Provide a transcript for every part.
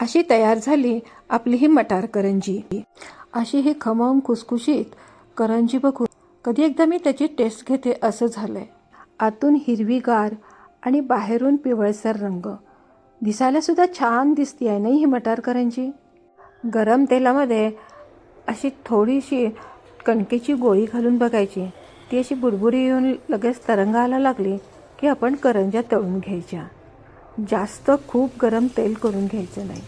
अशी तयार झाली आपली ही मटार करंजी. अशी ही खमंग खुसखुशीत करंजी बघून कधी एकदा मी त्याची टेस्ट घेते असं झालंय. आतून हिरवीगार आणि बाहेरून पिवळसर रंग. दिसायला सुद्धा छान दिसती आहे नाही ही मटार करंजी? गरम तेलामध्ये अशी थोडीशी कणकेची गोळी घालून बघायची. ती अशी बुडबुडी येऊन लगेच तरंगायला लागली की आपण करंज्या तळून घ्यायच्या. जास्त खूप गरम तेल करून घ्यायचं नाही.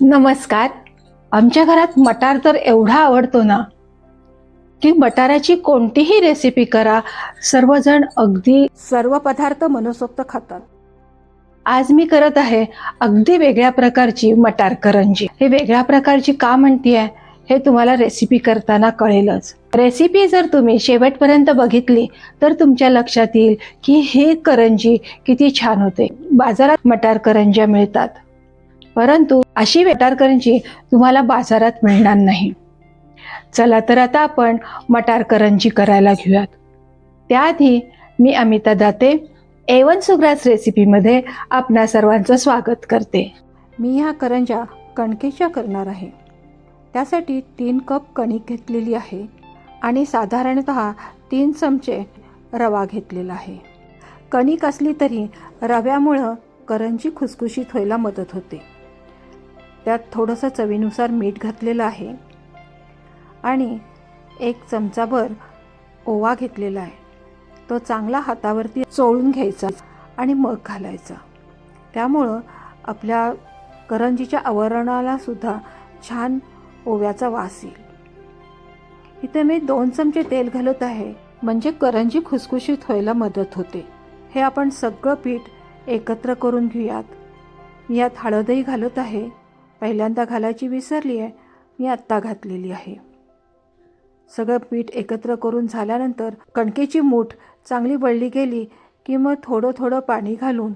नमस्कार. आमच्या घरात मटार तर एवढा आवडतो ना की मटाराची कोणतीही रेसिपी करा सर्वजण अगदी सर्व पदार्थ मनसोक्त खातात. आज मी करत आहे अगदी वेगळ्या प्रकारची मटार करंजी हे वेगळ्या प्रकारची का म्हणतीये? हे तुम्हाला रेसिपी करताना कळेलच. रेसिपी जर तुम्ही शेवटपर्यंत बघितली तर तुमच्या लक्षात येईल की हे करंजी किती छान होते. बाजारात मटार करंज्या मिळतात. परंतु अशी मटार करंजी तुम्हाला बाजारात मिळणार नाही. चला तर आता आपण मटार करंजी करायला घेऊयात. त्याआधी मी अमिता दाते एवन सुग्रास रेसिपीमध्ये आपणा सर्वांचं स्वागत करते. मी ह्या करंज्या कणकेच्या करणार आहे. त्यासाठी तीन कप कणिक घेतलेली आहे आणि साधारणत तीन चमचे रवा घेतलेला आहे. कणिक असली तरी रव्यामुळं करंजी खुसखुशीत व्हायला मदत होते. त्यात थोडंसं चवीनुसार मीठ घातलेलं आहे आणि एक चमचाभर ओवा घेतलेला आहे. तो चांगला हातावरती चोळून घ्यायचा आणि मग घालायचा. त्यामुळं आपल्या करंजीच्या आवरणालासुद्धा छान ओव्याचा वास येईल. इथे मी दोन चमचे तेल घालत आहे. म्हणजे करंजी खुसखुशीत व्हायला मदत होते. हे आपण सगळं पीठ एकत्र करून घेऊयात. मी यात हळदही घालत आहे. पहिल्यांदा घालायची विसरली आहे. मी आत्ता घातलेली आहे. सगळं पीठ एकत्र करून झाल्यानंतर कणकेची मूठ चांगली वळली गेली की मग थोडं थोडं पाणी घालून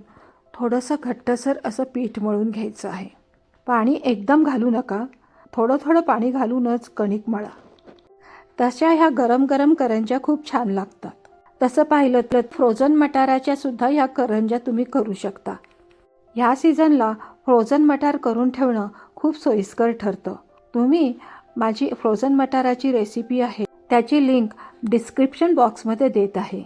थोडंसं घट्टसर असं पीठ मळून घ्यायचं आहे. पाणी एकदम घालू नका. थोडं थोडं पाणी घालूनच कणिक मळा. तशा ह्या गरम गरम करंज्या खूप छान लागतात. तसं पाहिलं तर फ्रोझन मटाराच्या सुद्धा ह्या करंज्या तुम्ही करू शकता. ह्या सीझनला फ्रोझन मटार करून ठेवणं खूप सोयीस्कर ठरतं. तुम्ही माझी फ्रोझन मटाराची रेसिपी आहे त्याची लिंक डिस्क्रिप्शन बॉक्समध्ये देत आहे.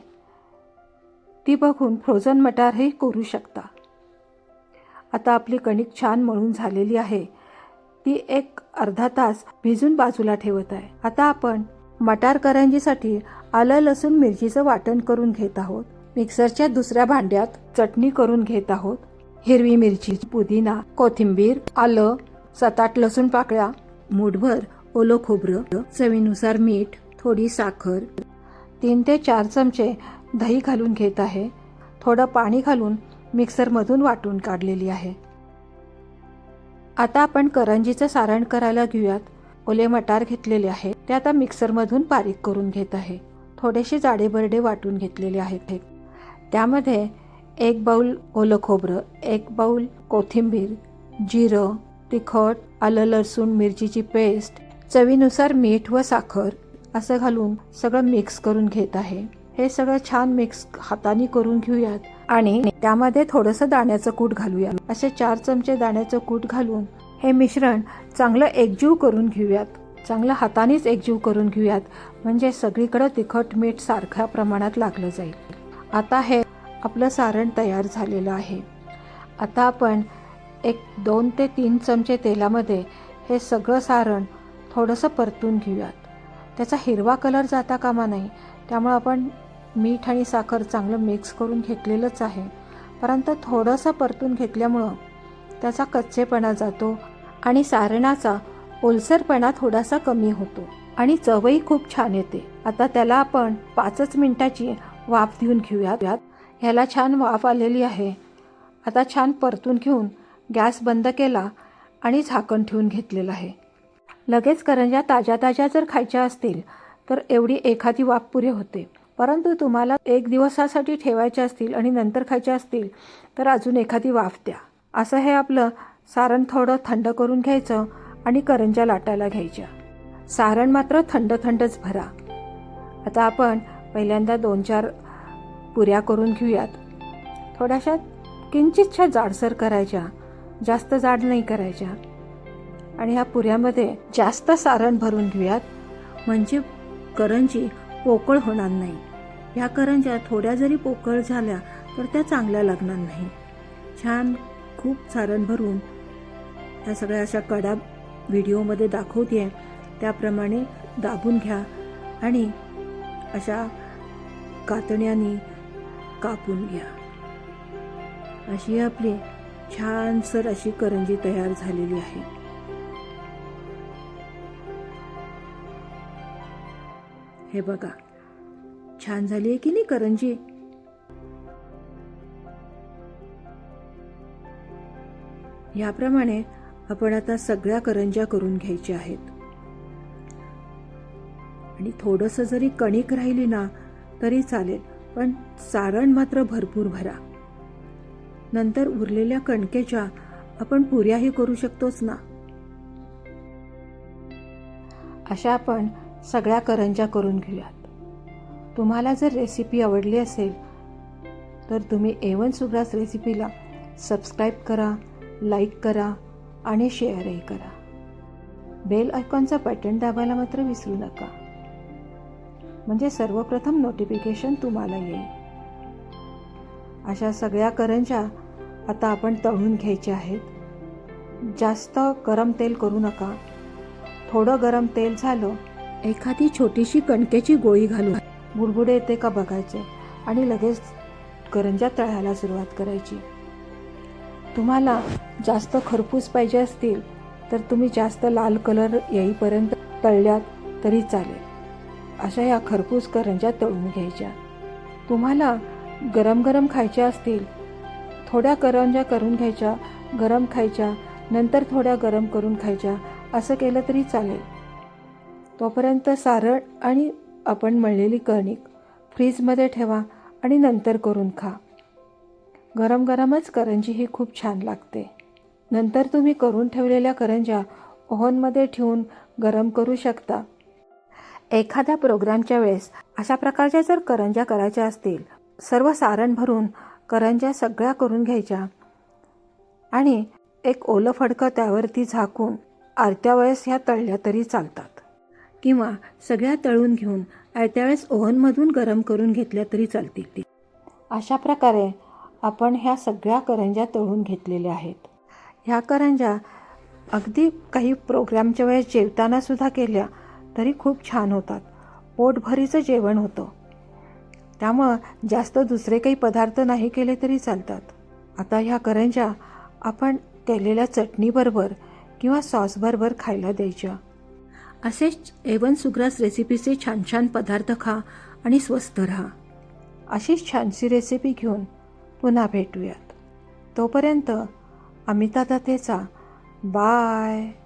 ती बघून फ्रोझन मटार हे करू शकता. आता आपली कणिक छान मळून झालेली आहे. ती एक अर्धा तास भिजून बाजूला ठेवत आहे. आता आपण मटार करंजीसाठी आलं लसूण मिरचीचं वाटण करून घेत आहोत. मिक्सरच्या दुसऱ्या भांड्यात चटणी करून घेत आहोत. हिरवी मिरची पुदिना कोथिंबीर आलं सात आठ लसूण पाकळ्या मूठभर ओलं खोबरं चवीनुसार मीठ थोडी साखर तीन ते चार चमचे दही घालून घेत आहे. थोडं पाणी घालून मिक्सरमधून वाटून काढलेली आहे. आता आपण करंजीचं सारण करायला घेऊयात. ओले मटार घेतलेले आहे. ते आता मिक्सरमधून बारीक करून घेत आहे. थोडेसे जाडे बरडे वाटून घेतलेले आहेत हे. त्यामध्ये एक बाऊल ओलं खोबरं एक बाऊल कोथिंबीर जिरं तिखट आलं लसूण मिरचीची पेस्ट चवीनुसार मीठ व साखर असं घालून सगळं मिक्स करून घेत आहे. हे सगळं छान मिक्स हाताने करून घेऊयात. आणि त्यामध्ये थोडंसं दाण्याचं कूट घालूयात असे चार चमचे दाण्याचं कूट घालून हे मिश्रण चांगलं एकजीव करून घेऊयात. चांगलं हातानेच एकजीव करून घेऊयात. म्हणजे सगळीकडं तिखट मीठ सारख्या प्रमाणात लागलं जाईल. आता हे आपलं सारण तयार झालेलं आहे. आता आपण एक दोन ते तीन चमचे तेलामध्ये हे सगळं सारण थोडंसं परतून घेऊयात. त्याचा हिरवा कलर जाता कामा नाही त्यामुळे आपण मीठ आणि साखर चांगलं मिक्स करून घेतलेलंच आहे. परंतु थोडंसं परतून घेतल्यामुळं त्याचा कच्चेपणा जातो आणि सारणाचा ओलसरपणा थोडासा कमी होतो आणि चवही खूप छान येते. आता त्याला आपण पाचच मिनटाची वाफ देऊन घेऊयात. ह्याला छान वाफ आलेली आहे. आता छान परतून घेऊन गॅस बंद केला आणि झाकण ठेवून घेतलेलं आहे. लगेच करंज्या ताज्या ताज्या जर खायच्या असतील तर एवढी एखादी वाफ पुरे होते. परंतु तुम्हाला एक दिवसासाठी ठेवायच्या असतील आणि नंतर खायच्या असतील तर अजून एखादी वाफ द्या. असं हे आपलं सारण थोडं थंड करून घ्यायचं आणि करंज्या लाटायला घ्यायच्या. सारण मात्र थंड थंडच भरा. आता आपण पहिल्यांदा दोन चार पुऱ्या करून घेऊयात. थोड्याशा किंचितशा जाडसर करायच्या. जास्त जाड नाही करायच्या. आणि ह्या पुऱ्यामध्ये जास्त सारण भरून घेऊयात. म्हणजे करंजी पोकळ होणार नाही. ह्या करंज्या थोड्या जरी पोकळ झाल्या तर त्या चांगल्या लागणार नाही. छान खूप सारण भरून ह्या सगळ्या अशा कडा व्हिडिओमध्ये दाखवते त्याप्रमाणे दाबून घ्या आणि अशा कातण्याने कापून घ्या. अशी आपली छानसर अशी करंजी तयार झालेली आहे. हे बघा. छान झाली आहे की नाही करंजी? याप्रमाणे आपण आता सगळ्या करंज्या करून घ्यायच्या आहेत. आणि थोडंसं जरी कणिक राहिली ना तरी चालेल पण सारण मात्र भरपूर भरा. नंतर उरलेल्या कणकेच्या आपण पुऱ्याही करू शकतोच ना. अशा आपण सगळ्या करंज्या करून घेऊयात. तुम्हाला जर रेसिपी आवडली असेल तर तुम्ही एवन सुग्रास रेसिपीला सबस्क्राईब करा लाईक करा आणि शेअरही करा. बेल आयकॉनचा बटन दाबायला मात्र विसरू नका. म्हणजे सर्वप्रथम नोटिफिकेशन तुम्हाला येईल. अशा सगळ्या करंज्या आता आपण तळून घ्यायच्या आहेत. जास्त गरम तेल करू नका. थोडं गरम तेल झालं एखादी छोटीशी कणकेची गोळी घालून. बुडबुडे येते का बघायचे? आणि लगेच करंज्या तळायला सुरुवात करायची. तुम्हाला जास्त खरपूस पाहिजे असतील तर तुम्ही जास्त लाल कलर येईपर्यंत तळल्यात तरी चालेल. अशा या खरपूस करंज्या तळून घ्यायच्या. तुम्हाला गरम गरम खायच्या असतील थोड्या करंज्या करून घ्यायच्या गरम खायच्या नंतर थोड्या गरम करून खायच्या असं केलं तरी चालेल. तोपर्यंत सारण आणि आपण मळलेली कणिक फ्रीजमध्ये ठेवा आणि नंतर करून खा. गरम गरमच करंजी ही खूप छान लागते. नंतर तुम्ही करून ठेवलेल्या करंज्या ओव्हनमध्ये ठेवून गरम करू शकता. एखाद्या प्रोग्रामच्या वेळेस अशा प्रकारच्या जर करंज्या करायच्या असतील सर्व सारण भरून करंज्या सगळ्या करून घ्यायच्या आणि एक ओलं फडकं त्यावरती झाकून आरत्या वेळेस ह्या तळल्या तरी चालतात. किंवा सगळ्या तळून घेऊन आयत्या वेळेस ओव्हनमधून गरम करून घेतल्या तरी चालतील अशा प्रकारे आपण ह्या सगळ्या करंज्या तळून घेतलेल्या आहेत. ह्या करंज्या अगदी काही प्रोग्रामच्या वेळेस जेवताना सुद्धा केल्या तरी खूप छान होतात. पोटभरीचं जेवण होतं. त्यामुळं जास्त दुसरे काही पदार्थ नाही केले तरी चालतात. आता ह्या करंज्या आपण केलेल्या चटणीबरोबर किंवा सॉसबरोबर खायला द्यायच्या. असेच एवन सुग्रास रेसिपीचे छान छान पदार्थ खा आणि स्वस्त राहा. अशीच छानशी रेसिपी घेऊन पुन्हा भेटूयात. तोपर्यंत अमिता दत्तेचा बाय.